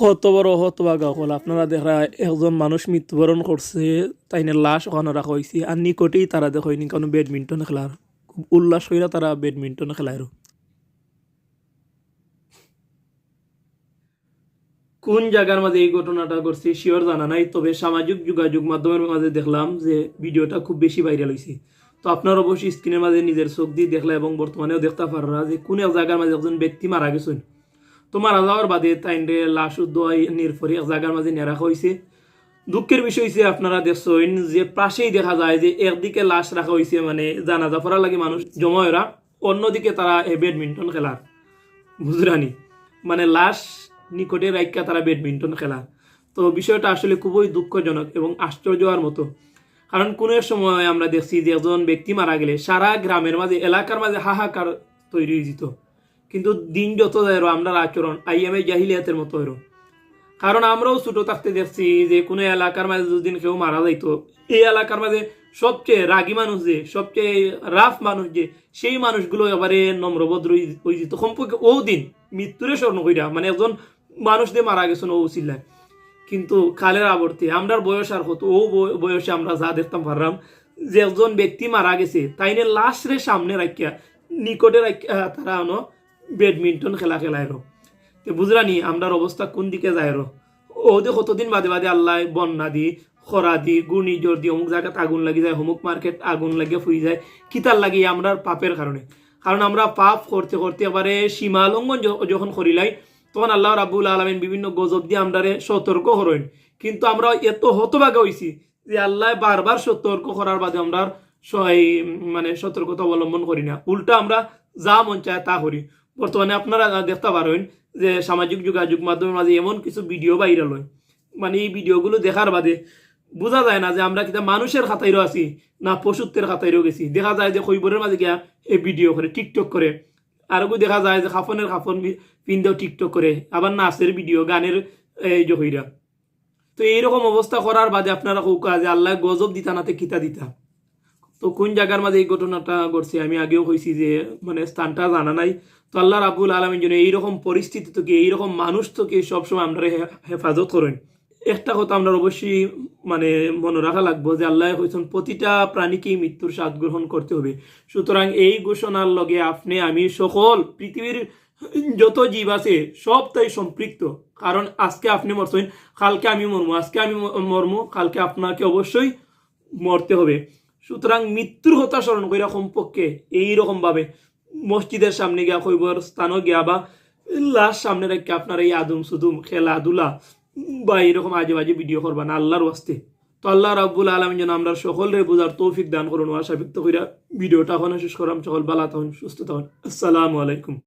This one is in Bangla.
হত বড় হতবাগা হল আপনারা দেখা একজন মানুষ মৃত্যুবরণ করছে, তাইনে লাশ ওখানে রাখা হয়েছে আর নিকটেই তারা দেখা হয়নি কারণ ব্যাডমিন্টন খেলার। খুব উল্লাস হইরা তারা ব্যাডমিন্টন খেলায় কোন জায়গার মাঝে এই ঘটনাটা ঘটছে, শিওর জানা নাই, তবে সামাজিক যোগাযোগ মাধ্যমের মাঝে দেখলাম যে ভিডিওটা খুব বেশি ভাইরাল হয়েছে তো আপনার অবশ্যই স্ক্রিনের মাঝে নিজের চোখ দিয়ে দেখলা এবং বর্তমানেও দেখতে পাররা যে কোন এক জায়গার মাঝে একজন ব্যক্তি মারা গেছেন। তো মারা যাওয়ার বাদে তাইন্ডে লাশ উদ্দয় নির্ফরে এক জায়গার মাঝে রাখা হয়েছে দুঃখের বিষয় হচ্ছে আপনারা দেখছেন যে পাশেই দেখা যায় যে একদিকে লাশ রাখা হয়েছে মানে জানাজা পড়ার লাগে মানুষ জমায়রা অন্যদিকে তারা এ ব্যাডমিন্টন খেলার। বুঝরানি? মানে লাশ নিকটে রাইকা তারা ব্যাডমিন্টন খেলা তো বিষয়টা আসলে খুবই দুঃখজনক এবং আশ্চর্য হওয়ার মতো। কারণ কোনো এক সময় আমরা দেখছি যে একজন ব্যক্তি মারা গেলে সারা গ্রামের মাঝে, এলাকার মাঝে হাহাকার তৈরি হয়ে যেত। কিন্তু দিন যত যায় আমরা আচরণ আইএমএ জাহিলিয়াতের মতো এরো কারণ আমরাও ছোট থাকতে দেখছি যে কোনো এলাকার মাঝে দুদিন কেউ মারা যাইতো। এই এলাকার মাঝে সবচেয়ে রাগী মানুষ যে, সবচেয়ে রাফ মানুষ যে, সেই মানুষগুলো এবারে নম্রভদ্র হয়ে যেত। সম্পর্কে ও দিন মৃত্যুরে স্বর্ণ কইরা মানে একজন মানুষ দিয়ে মারা গেছেন ও চিল্লায়। কিন্তু কালের আবর্তে আমরার বয়স আর কত, ও বয়সে আমরা যা দেখতাম পারলাম, যে একজন ব্যক্তি মারা গেছে, তাইনে লাস্ট রে সামনে রাখিয়া, নিকটে রাখিয়া তারা আনো ব্যাডমিন্টন খেলা খেলায় রো। তো বুঝলানি আমরার অবস্থা কোন দিকে যায় রো? ও যে কতদিন বাদে বাদে আল্লাহ বন্যা দি, খরা দি গুণি ঘূর্ণিঝড় দি, অমুক জায়গাত আগুন লাগি যায়, অমুক মার্কেট আগুন লাগিয়ে ফুই যায় কিতার লাগি আমরার পাপের কারণে। কারণ আমরা পাপ করতে করতে এবারে সীমা লঙ্ঘন যখন করিলাই, তখন আল্লাহ রাবুল আলমিন বিভিন্ন গজব দিয়ে আমরারে সতর্ক করেন। কিন্তু আমরা এত হতভাগা হয়েছি যে আল্লাহ বারবার সতর্ক করার বাদে আমরা মানে সতর্কতা অবলম্বন করি না। উল্টা আমরা যা মন চায় তা করি। বর্তমানে আপনারা দেখতে পারেন যে সামাজিক যোগাযোগ মাধ্যমের মাঝে এমন কিছু ভিডিও ভাইরাল হয়। মানে এই ভিডিওগুলো দেখার বাদে বোঝা যায় না যে আমরা কিতা মানুষের খাতাইরও আছি না পশুত্বের খাতাইরও গেছি। দেখা যায় যে খৈবরের মাঝে গিয়া এই ভিডিও করে টিকটক করে। আরও দেখা যায় যে খাফনের খাফন পিন্দেও টিকটক করে, আবার নাচের ভিডিও গানের এই যে হইরা। তো এইরকম অবস্থা করার বাদে আপনারা কৌকা যে আল্লাহ গজব দিতা নাতে কিতা দিতা। তো কোন জায়গার মাঝে এই ঘটনাটা ঘটছে? আমি আগেও কইছি যে মানে স্থানটা জানা নাই। তো আল্লাহ রাবুল আলমের জন্য এইরকম পরিস্থিতি থেকে, এইরকম মানুষ থেকে সবসময় আমরা হেফাজত করেন। একটা কথা আমরা অবশ্যই মানে মনে রাখা লাগবো যে আল্লাহ কইছেন, প্রতিটা প্রাণীকেই মৃত্যুর স্বাদ গ্রহণ করতে হবে। সুতরাং এই ঘোষণার লগে আপনি, আমি সকল পৃথিবীর যত জীব আছে সব তাই সম্পৃক্ত। কারণ আজকে আপনি মরছেন, কালকে আমি মরমু, আজকে আমি মরমু, কালকে আপনাকে অবশ্যই মরতে হবে। সুতরাং মৃত্যুর কথা স্মরণ কইরা কমপক্ষে এইরকম ভাবে মসজিদের সামনে গিয়া কইবর স্থানও গিয়া বা লাশ সামনে রেখে আপনার এই আদম সুদুম খেলাধুলা বা এরকম আজে বাজে ভিডিও করবা না, আল্লাহর ওয়াস্তে। তো আল্লাহ রাব্বুল আলম যেন আমরা সকলের বোঝার তৌফিক দান করুন আশা ব্যক্ত কইরা ভিডিওটা এখন শেষ করাম সকল বালা তখন সুস্থ তখন আসসালামু আলাইকুম।